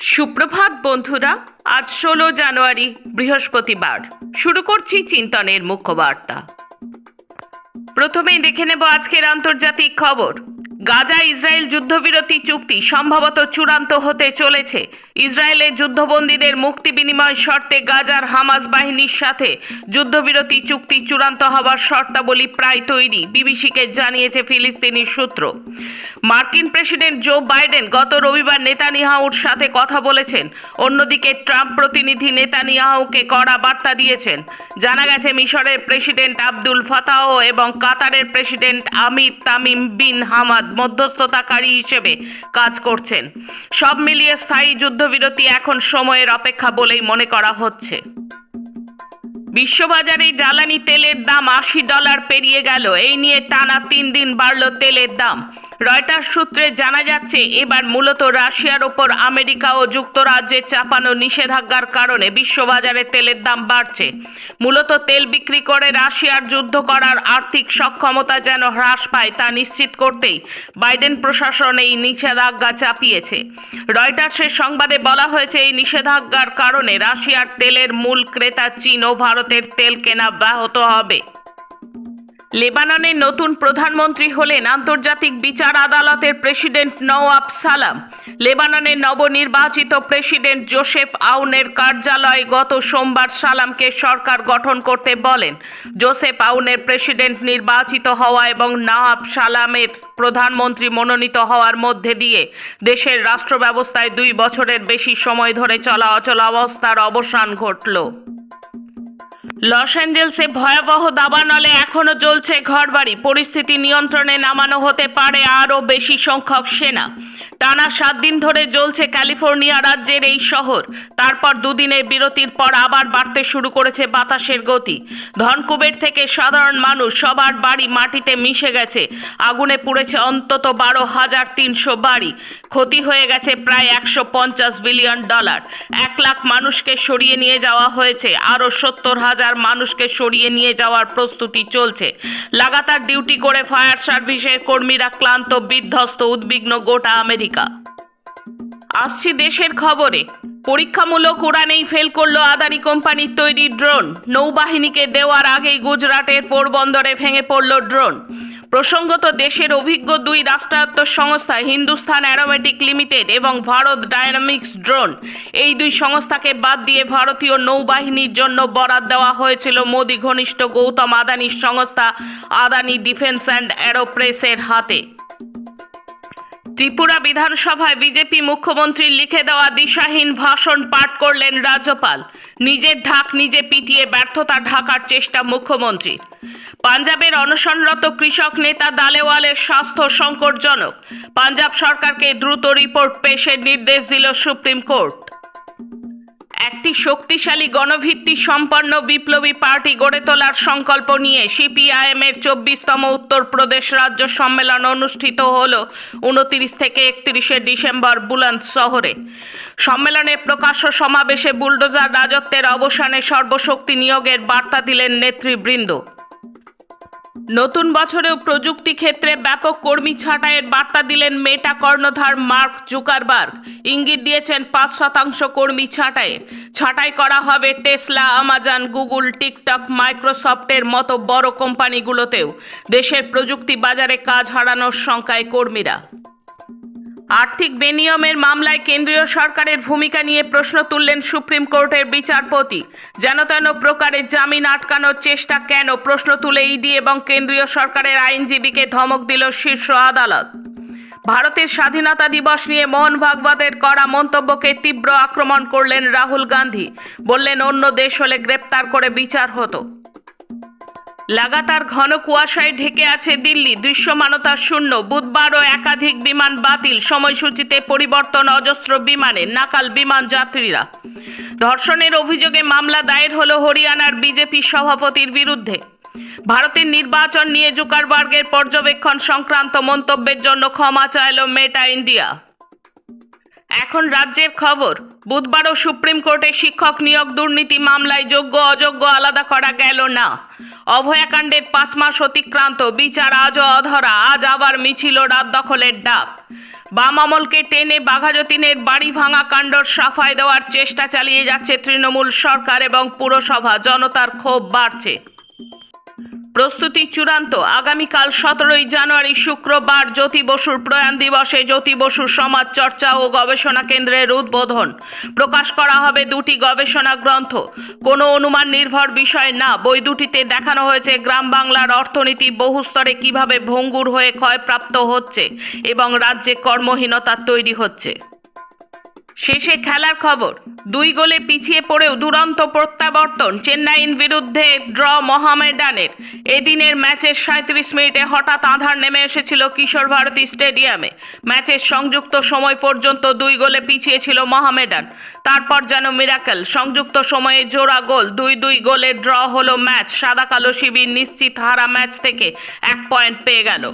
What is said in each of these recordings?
সুপ্রভাত বন্ধুরা, আজ ষোলো জানুয়ারি, বৃহস্পতিবার। শুরু করছি চিন্তনের মুখ্য বার্তা। প্রথমেই দেখে নেব আজকের আন্তর্জাতিক খবর। গাজা ইসরায়েল যুদ্ধবিরতি চুক্তি সম্ভবত চূড়ান্ত হতে চলেছে। ইসরায়েলের যুদ্ধবন্দীদের মুক্তি বিনিময় শর্তে গাজার হামাস বাহিনীর সাথে যুদ্ধবিরতি চুক্তি চূড়ান্ত হওয়ার শর্তাবলী প্রায় তৈরি, বিবিসিকে জানিয়েছে ফিলিস্তিনি সূত্র। মার্কিন প্রেসিডেন্ট জো বাইডেন গত রবিবার নেতানিয়াহুর সাথে কথা বলেছেন। অন্যদিকে ট্রাম্প প্রতিনিধি নেতানিয়াহুকে কড়া বার্তা দিয়েছেন। জানা গেছে, মিশরের প্রেসিডেন্ট আব্দুল ফাতাহ এবং কাতারের president Amir Tamim bin Hamad মধ্যস্থতাকারী হিসেবে কাজ করছেন। সব মিলিয়ে স্থায়ী যুদ্ধবিরতি এখন সময়ের অপেক্ষা বলেই মনে করা হচ্ছে। বিশ্ববাজারে জ্বালানি তেলের দাম আশি ডলার পেরিয়ে গেল। এই নিয়ে টানা তিন দিন বাড়ল তেলের দাম। রয়টার্স সূত্রে জানা যাচ্ছে, এবার মূলত রাশিয়ার ওপর আমেরিকা ও যুক্তরাজ্যের চাপানো নিষেধাজ্ঞার কারণে বিশ্ববাজারে তেলের দাম বাড়ছে। মূলত তেল বিক্রি করে রাশিয়ার যুদ্ধ করার আর্থিক সক্ষমতা যেন হ্রাস পায় তা নিশ্চিত করতেই বাইডেন প্রশাসন এই নিষেধাজ্ঞা চাপিয়েছে। রয়টার্সের সংবাদে বলা হয়েছে, এই নিষেধাজ্ঞার কারণে রাশিয়ার তেলের মূল ক্রেতা চীন ও ভারতের তেল কেনা ব্যাহত হবে। লেবাননের নতুন প্রধানমন্ত্রী হলেন আন্তর্জাতিক বিচার আদালতের প্রেসিডেন্ট নওয়াব সালাম। লেবাননের নবনির্বাচিত প্রেসিডেন্ট জোসেফ আউনের কার্যালয় গত সোমবার সালামকে সরকার গঠন করতে বলেন। জোসেফ আউনের প্রেসিডেন্ট নির্বাচিত হওয়া এবং নওয়াব সালামের প্রধানমন্ত্রী মনোনীত হওয়ার মধ্যে দিয়ে দেশের রাষ্ট্র ব্যবস্থায় দুই বছরের বেশি সময় ধরে চলা অবস্থার অবসান ঘটল। লস অ্যাঞ্জেলসে ভয়াবহ দাবানলে এখনও চলছে ঘরবাড়ি। পরিস্থিতি নিয়ন্ত্রণে নামানো হতে পারে আরও বেশি সংখ্যক সেনা। টানা সাত দিন ধরে জ্বলছে ক্যালিফোর্নিয়া রাজ্যের এই শহর। তারপর দুদিনের বিরতির পর আবার বাড়তে শুরু করেছে বাতাসের গতি। ধনকুবের থেকে সাধারণ মানুষ সবার বাড়ি মাটিতে মিশে গেছে। আগুনে পুড়েছে অন্তত বারো হাজার তিনশো বাড়ি। ক্ষতি হয়ে গেছে প্রায় একশো পঞ্চাশ বিলিয়ন ডলার। এক লাখ মানুষকে সরিয়ে নিয়ে যাওয়া হয়েছে। আরও সত্তর হাজার মানুষকে সরিয়ে নিয়ে যাওয়ার প্রস্তুতি চলছে। লাগাতার ডিউটি করে ফায়ার সার্ভিসের কর্মীরা ক্লান্ত, বিধ্বস্ত, উদ্বিগ্ন গোটা আমেরিকা। আসছি দেশের খবরে। পরীক্ষামূলক উড়ানেই ফেল করল আদানি কোম্পানির তৈরি ড্রোন। নৌবাহিনীকে দেওয়ার আগেই গুজরাটের পোরবন্দরে ভেঙে পড়ল ড্রোন। প্রসঙ্গত দেশের অভিজ্ঞ দুই রাষ্ট্রায়ত্ত সংস্থা হিন্দুস্তান অ্যারোমেটিক লিমিটেড এবং ভারত ডায়নামিক্স ড্রোন। এই দুই সংস্থাকে বাদ দিয়ে ভারতীয় নৌবাহিনীর জন্য বরাদ দেওয়া হয়েছিল মোদি ঘনিষ্ঠ গৌতম আদানির সংস্থা আদানি ডিফেন্স অ্যান্ড অ্যারোপ্রেসের হাতে। ত্রিপুরা বিধানসভায় বিজেপি মুখ্যমন্ত্রীর লিখে দেওয়া দিশাহীন ভাষণ পাঠ করলেন রাজ্যপাল। নিজের ঢাক নিজে পিটিয়ে ব্যর্থতা ঢাকার চেষ্টা মুখ্যমন্ত্রীর পাঞ্জাবের অনশনরত কৃষক নেতা দালেওয়ালের স্বাস্থ্য সংকটজনক। পাঞ্জাব সরকারকে দ্রুত রিপোর্ট পেশের নির্দেশ দিল সুপ্রিম কোর্ট। একটি শক্তিশালী গণভিত্তি সম্পন্ন বিপ্লবী পার্টি গড়ে তোলার সংকল্প নিয়ে সিপিআইএম এর চব্বিশতম উত্তরপ্রদেশ রাজ্য সম্মেলন অনুষ্ঠিত হল উনত্রিশ থেকে একত্রিশে ডিসেম্বর বুলন্দ শহরে। সম্মেলনে প্রকাশ্য সমাবেশে বুলডোজার রাজত্বের অবসানে সর্বশক্তি নিয়োগের বার্তা দিলেন নেতৃবৃন্দ। নতুন বছরেও প্রযুক্তি ক্ষেত্রে ব্যাপক কর্মী ছাঁটাইয়ের বার্তা দিলেন মেটা কর্ণধার মার্ক জুকারবার্গ। ইঙ্গিত দিয়েছেন পাঁচ শতাংশ কর্মী ছাঁটাইয়ে। ছাঁটাই করা হবে টেসলা, আমাজন, গুগল, টিকটক, মাইক্রোসফটের মতো বড় কোম্পানিগুলোতেও। দেশের প্রযুক্তি বাজারে কাজ হারানোর শঙ্কায় কর্মীরা। আর্থিক বেনিয়মের মামলায় কেন্দ্রীয় সরকারের ভূমিকা নিয়ে প্রশ্ন তুললেন সুপ্রিম কোর্টের বিচারপতি। যেন তেন প্রকারে জামিন আটকানোর চেষ্টা কেন? প্রশ্ন তুলে ইডি এবং কেন্দ্রীয় সরকারের আইনজীবীকে ধমক দিল শীর্ষ আদালত। ভারতের স্বাধীনতা দিবস নিয়ে মোহন ভাগবতের করা মন্তব্যকে তীব্র আক্রমণ করলেন রাহুল গান্ধী। বললেন, অন্য দেশ হলে গ্রেপ্তার করে বিচার হতো। লাগাতার ঘন কুয়াশায় ঢেকে আছে দিল্লি। দৃশ্যমানতা শূন্য। বুধবারও একাধিক বিমান বাতিল। সময়সূচিতে পরিবর্তন অজস্র বিমানে নাকাল বিমান যাত্রীরা। ধর্ষণের অভিযোগে মামলা দায়ের হল হরিয়ানার বিজেপি সভাপতির বিরুদ্ধে। ভারতের নির্বাচন নিয়ে জুকারবার্গের পর্যবেক্ষণ সংক্রান্ত মন্তব্যের জন্য ক্ষমা চাইল মেটা ইন্ডিয়া। এখন রাজ্যের খবর। বুধবারও সুপ্রিম কোর্টে শিক্ষক নিয়োগ দুর্নীতি মামলায় যোগ্য অযোগ্য আলাদা করা গেল না। অভয়াকাণ্ডের পাঁচ মাস অতিক্রান্ত। বিচার আজও অধরা। আজ আবার মিছিল রাত দখলের ডাক। বাম আমলকে টেনে বাঘাযতীনের বাড়ি ভাঙা কাণ্ডর সাফাই দেওয়ার চেষ্টা চালিয়ে যাচ্ছে তৃণমূল সরকার এবং পুরসভা। জনতার ক্ষোভ বাড়ছে। প্রস্তুতি চূড়ান্ত। আগামীকাল সতেরোই জানুয়ারি শুক্রবার জ্যোতি বসুর প্রয়াণ দিবসে জ্যোতি বসুর সমাজ চর্চা ও গবেষণা কেন্দ্রের উদ্বোধন। প্রকাশ করা হবে দুটি গবেষণা গ্রন্থ। কোনো অনুমান নির্ভর বিষয় না। বই দুটিতে দেখানো হয়েছে গ্রাম বাংলার অর্থনীতি বহু স্তরে কীভাবে ভঙ্গুর হয়ে ক্ষয়প্রাপ্ত হচ্ছে এবং রাজ্যে কর্মহীনতা তৈরি হচ্ছে। শেষে খেলার খবর। দুই গোলে পিছিয়ে পড়েও দুরন্ত প্রত্যাবর্তন চেন্নাইয়ের বিরুদ্ধে ড্র মোহামেডানের। এদিনের ম্যাচের সাঁত্রিশ মিনিটে হঠাৎ আধার নেমে এসেছিল কিশোর ভারতী স্টেডিয়ামে। ম্যাচের সংযুক্ত সময় পর্যন্ত দুই গোলে পিছিয়ে ছিল মোহামেডান। তারপর যেন মিরাকেল, সংযুক্ত সময়ে জোড়া গোল দুই দুই গোলে ড্র হলো ম্যাচ। সাদা কালো শিবির নিশ্চিত হারা ম্যাচ থেকে এক পয়েন্ট পেয়ে গেল।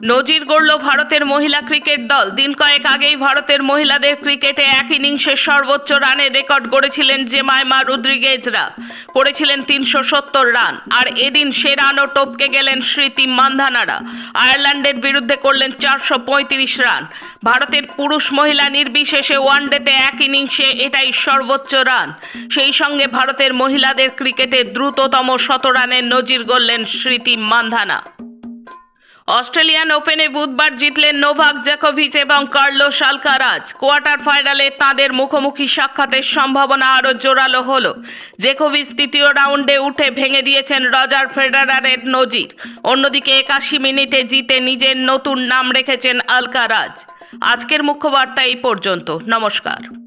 নজির গড়ল ভারতের মহিলা ক্রিকেট দল। দিন কয়েক আগেই ভারতের মহিলাদের ক্রিকেটে এক ইনিংসে সর্বোচ্চ রানের রেকর্ড গড়েছিলেন জেমাইমা রুদ্রিগেজরা। করেছিলেন তিনশো সত্তর রান। আর এদিন সে রানও টপকে গেলেন স্মৃতি মান্ধানারা। আয়ারল্যান্ডের বিরুদ্ধে করলেন চারশো পঁয়ত্রিশ রান। ভারতের পুরুষ মহিলা নির্বিশেষে ওয়ানডেতে এক ইনিংসে এটাই সর্বোচ্চ রান। সেই সঙ্গে ভারতের মহিলাদের ক্রিকেটে দ্রুততম শত রানের নজির গড়লেন স্মৃতি মান্ধানা। অস্ট্রেলিয়ান ওপেনে বুধবার জিতলেন নোভাক জ্যাকোভিচ এবং কার্লোস আলকারাজ কোয়ার্টার ফাইনালে তাদের মুখোমুখি সাক্ষাতের সম্ভাবনা আরও জোরালো হল। জেকোভিচ তৃতীয় রাউন্ডে উঠে ভেঙে দিয়েছেন রজার ফেডারারের নজির। অন্যদিকে একাশি মিনিটে জিতে নিজের নতুন নাম রেখেছেন আলকারাজ। আজকের মুখ্য বার্তা এই পর্যন্ত। নমস্কার।